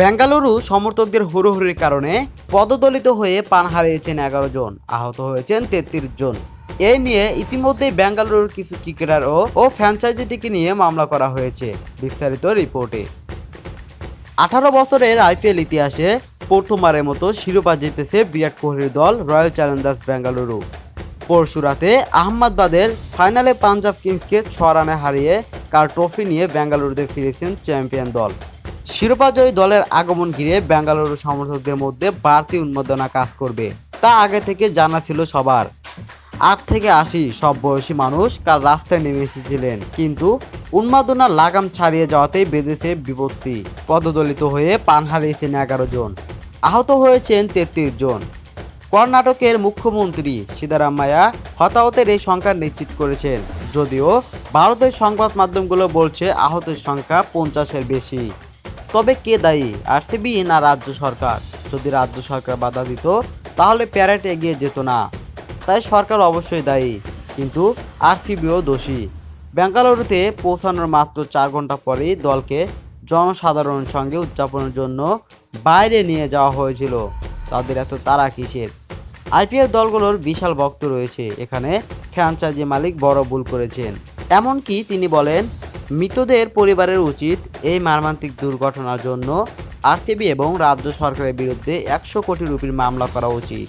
বেঙ্গালুরু সমর্থকদের হুড়োহুড়ির কারণে পদদলিত হয়ে প্রাণ হারিয়েছেন এগারো জন, আহত হয়েছেন তেত্রিশ জন। এই নিয়ে ইতিমধ্যেই বেঙ্গালুরুর কিছু ক্রিকেটার ও ফ্র্যাঞ্চাইজিটিকে নিয়ে মামলা করা হয়েছে, বিস্তারিত রিপোর্টে। আঠারো বছরের আইপিএল ইতিহাসে প্রথমবারের মতো শিরোপা জিতেছে বিরাট কোহলির দল রয়্যাল চ্যালেঞ্জার্স বেঙ্গালুরু। পরশু রাতে আহমেদাবাদের ফাইনালে পাঞ্জাব কিংসকে ছ রানে হারিয়ে কার ট্রফি নিয়ে বেঙ্গালুরুতে ফিরেছেন চ্যাম্পিয়ন দল। শিরোপাজয়ী দলের আগমন ঘিরে বেঙ্গালুরু সমর্থকদের মধ্যে বাড়তি উন্মাদনা কাজ করবে। তা আগে থেকে জানা ছিল সবার। আট থেকে আশি সব বয়সী মানুষ কাল রাস্তায় নেমে এসেছিলেন, কিন্তু উন্মাদনা লাগাম ছাড়িয়ে যাওয়াতেই বেঁধেছে বিপত্তি পদদলিত হয়ে পান হারিয়েছেন এগারো জন। আহত হয়েছেন তেত্রিশ জন। কর্ণাটকের মুখ্যমন্ত্রী সীতারামায়া হতাহতের এই সংখ্যা নিশ্চিত করেছেন। যদিও ভারতের সংবাদ মাধ্যমগুলো বলছে আহতের সংখ্যা পঞ্চাশের বেশি। তবে কে দায়ী, আরসিবি না রাজ্য সরকার? যদি রাজ্য সরকার বাধা দিত, তাহলে প্যারেট এগিয়ে যেত না। তাই সরকার অবশ্যই দায়ী, কিন্তু আরসিবিও দোষী। বেঙ্গালুরুতে পৌঁছানোর মাত্র চার ঘণ্টা পরেই দলকে জনসাধারণের সঙ্গে উদযাপনের জন্য বাইরে নিয়ে যাওয়া হয়েছিল। তাদের এত তারা কিসের? আইপিএল দলগুলোর বিশাল ভক্ত রয়েছে। এখানে ফ্র্যাঞ্চাইজি মালিক বড় ভুল করেছেন। এমনকি তিনি বলেন মৃতদের পরিবারের উচিত এই মর্মান্তিক দুর্ঘটনার জন্য আরসিবি এবং রাজ্য সরকারের বিরুদ্ধে একশো কোটি রুপির মামলা করা উচিত।